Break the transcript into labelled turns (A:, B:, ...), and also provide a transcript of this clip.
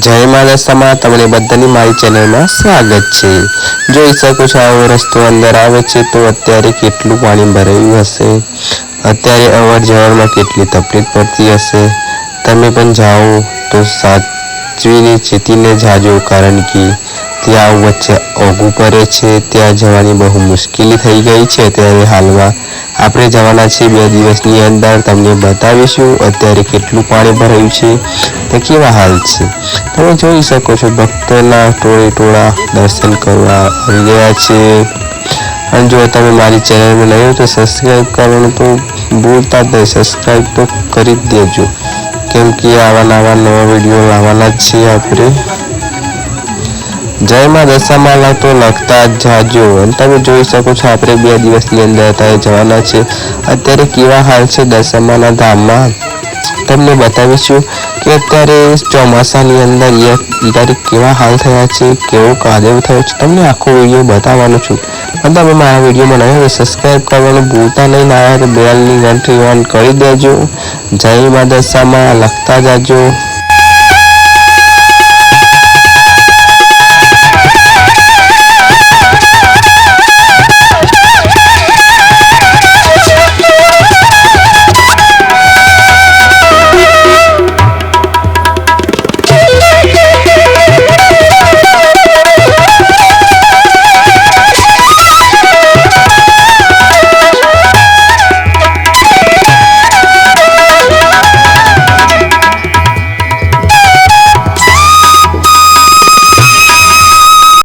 A: જય માનસમાં તમને બધાની મારી ચેનલમાં સ્વાગત છે. જોઈ શકો છો, આવો રસ્તો અંદર આવે છે તો અત્યારે કેટલું પાણી ભરાયું હશે? અત્યારે અવર જવરમાં કેટલી તકલીફ પડતી હશે? તમે પણ જાઓ તો સાચવીને ચેતીને જાજો, કારણ કે ત્યાં વચ્ચે ઓગું પડે છે, ત્યાં જવાની બહુ મુશ્કેલી થઈ ગઈ છે. ત્યારે હાલમાં આપણે જવાના છીએ બે દિવસની અંદર, તમને બતાવીશું અત્યારે કેટલું પાણી ભરાયું છે, તે કેવા હાલ છે? તમે જોઈ શકો છો ભક્તોના ટોળે ટોળા દર્શન કરવા ગયા છે. અને જો તમે મારી ચેનલમાં નહીં તો સબસ્ક્રાઈબ કરવાનું તો ભૂલતા જ સબસ્ક્રાઈબ તો કરી જ દેજો. કેમ કે આવા નવા નવા વીડિયો લાવવાના જ છીએ આપણે. જયમાં દશામાં લાગતો લખતા જ જાજો. અને તમે જોઈ શકો છો આપણે બે દિવસની અંદર અત્યારે જવાના છે. અત્યારે કેવા હાલ છે દશામાના ધામમાં? તમને બતાવીશું. કે અત્યારે ચોમાસાની અંદર અત્યારે કેવા હાલ થયા છે, કેવો કાદવ થયો છે, તમને આખો વીડિયો બતાવવાનો છું. અને તમે મારા વિડીયોમાં નહીં હોય સબસ્ક્રાઈબ કરવાનું ભૂલતા નહીં ના આવે તો બેલની ઘંટી ઓન કરી દેજો. જય મા દશામાં લખતા જાજો.